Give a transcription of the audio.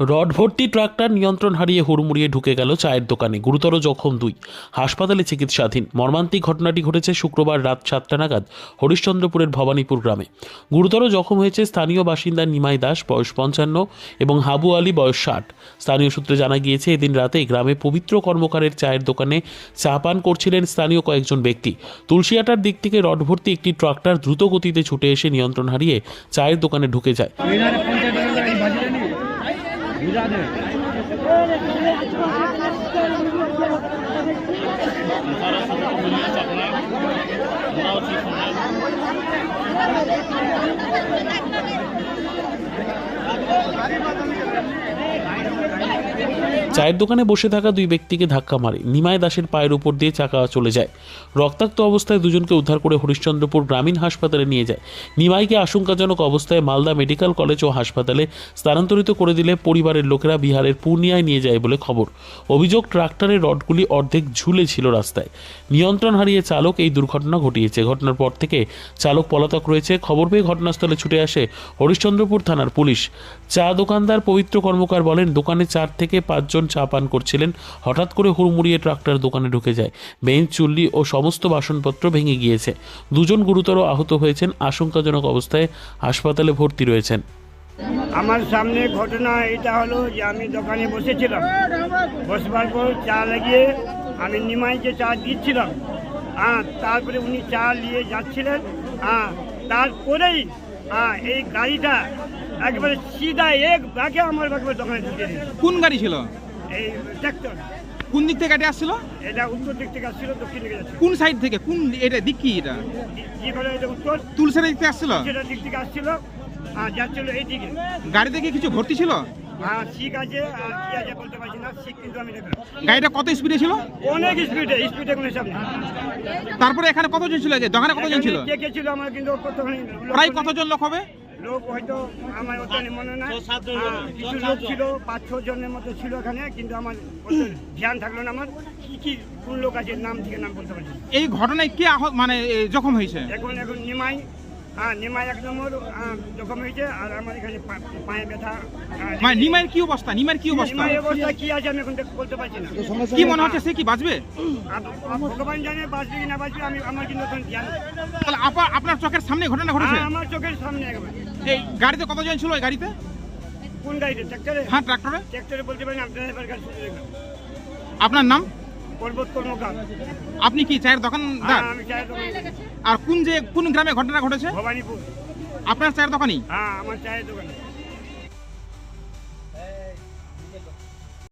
Rod ভর্তি tractor নিয়ন্ত্রণ হারিয়ে হুড়মুড়িয়ে ঢুকে গেল চায়ের দোকানে, গুরুতর জখম দুই। হাসপাতালে চিকিৎসাধীন। মর্মান্তিক ঘটনাটি ঘটেছে শুক্রবার রাত সাতটা নাগাদ হরিশ্চন্দ্রপুরের ভবানীপুর গ্রামে। গুরুতর জখম হয়েছে স্থানীয় বাসিন্দা নিমাই দাস, বয়স পঞ্চান্ন, এবং হাবু আলী, বয়স ষাট। স্থানীয় সূত্রে জানা গিয়েছে, এদিন রাতে গ্রামে পবিত্র কর্মকারের চায়ের দোকানে চা পান করছিলেন স্থানীয় কয়েকজন ব্যক্তি। তুলসিয়াটার দিক থেকে রড ভর্তি একটি ট্রাক্টর দ্রুত গতিতে ছুটে এসে নিয়ন্ত্রণ হারিয়ে চায়ের দোকানে ঢুকে যায়। 일하는 চায়ের দোকানে বসে থাকা দুই ব্যক্তিকে ধাক্কা মারে। নিমাই দাসের পায়ের উপর দিয়ে চাকা চলে যায়। রক্তাক্ত অবস্থায় দুজনকে উদ্ধার করে হরিশ্চন্দ্রপুর গ্রামীণ হাসপাতালে নিয়ে যায়। নিমাইকে আশঙ্কাজনক অবস্থায় মালদা মেডিকেল কলেজ ও হাসপাতালে স্থানান্তরিত করে দিলে পরিবারের লোকেরা বিহারের পূর্ণিয়ায় নিয়ে যায় বলে খবর। অভিযোগ, ট্রাক্টরের রডগুলি অর্ধেক ঝুলে ছিল রাস্তায়। নিয়ন্ত্রণ হারিয়ে চালক এই দুর্ঘটনা ঘটিয়েছে। ঘটনার পর থেকে চালক পলাতক রয়েছে। খবর পেয়ে ঘটনাস্থলে ছুটে আসে হরিশ্চন্দ্রপুর থানার পুলিশ। চা দোকানদার পবিত্র কর্মকার বলেন, দোকানে চার থেকে পাঁচজন চা পান করছিলেন। হঠাৎ করে হুড়মুড়িয়ে ট্রাক্টর দোকানে ঢুকে যায়। বেঞ্চ চুল্লি ও সমস্ত বাসনপত্র ভেঙে গিয়েছে। দুজন গুরুতর আহত হয়েছেন। আশঙ্কাজনক অবস্থায় হাসপাতালে ভর্তি রয়েছেন। আমার সামনে ঘটনা এটা হলো যে আমি দোকানে বসেছিলাম। বসবার পর চা লাগিয়ে আমি নিমাইকে চা দিচ্ছিলাম। হ্যাঁ তারপরে উনি চা নিয়ে যাচ্ছিলেন। হ্যাঁ তারপরেই হ্যাঁ এই গাড়িটা একবারে সিধা এক ব্যাগে আমার একবার দোকানে ঢুকে কোন গাড়ি ছিল? এই কোন দিক থেকে গাড়ি আসছিল? এটা উত্তর দিক থেকে আসছিল দক্ষিণ দিকে যাচ্ছে। কোন সাইড থেকে? কোন এটা দিক কি এটা? কি করে এটা উত্তর? তুলসের দিক থেকে আসছিল? সেটা দিক থেকে আসছিল হ্যাঁ যাচ্ছিল এইদিকে গাড়িতে কি কিছু ভর্তি ছিল? ঠিক আছে আর কি আছে বলতে পারছি না ঠিক কিন্তু আমি দেখলাম। গাড়িটা কত স্পিডে ছিল? অনেক স্পিডে স্পিডে কোনো হিসাব নেই। তারপরে এখানে কতজন ছিল? যে দোকানে কতজন ছিল? কে কে ছিল আমার কিন্তু কতখানি প্রায় কতজন লোক হবে? লোক হয়তো আমার ওখানে মনে নাই। কিছু লোক ছিল পাঁচ ছ জনের মতো ছিল এখানে কিন্তু আমার ধ্যান থাকল না আমার। কি কি কোন লোক আছে নাম থেকে নাম বলতে পারছি এই ঘটনায় কে আহত মানে জখম হয়েছে? এখন এখন নিমাই হ্যাঁ নিমাই এক নম্বর হ্যাঁ, জখম হয়েছে আর আমার এখানে পায়ে ব্যথা হ্যাঁ, মানে নিমাইয়ের কি অবস্থা? নিমাইয়ের কি অবস্থা? নিমাইয়ের অবস্থা কি আছে আমি এখন বলতে পারছি না। কি মনে হচ্ছে সে কি বাঁচবে? ভগবান জানে বাঁচবে কি না বাঁচবে আমি আমার কিন্তু এখন ধ্যান তাহলে আপা- আপনার চোখের সামনে ঘটনা ঘটেছে? হ্যাঁ, আমার চোখের সামনে একবার। এই গাড়িতে কতজন ছিল ওই গাড়িতে? কোন গাড়িতে? ট্র্যাক্টরে? হ্যাঁ ট্র্যাক্টরে। ট্র্যাক্টরে বলতে পারেন না ড্রাইভার গাড়ি দেখলাম। আপনার নাম? পর্বত কর্মকার। আপনি কি চায়ের দোকান হ্যাঁ আমি চায়ের দোকান। আর কোন যে কোন গ্রামে ঘটনা ঘটেছে? ভবানীপুর। আপনার চায়ের দোকানই? হ্যাঁ আমার চায়ের দোকানে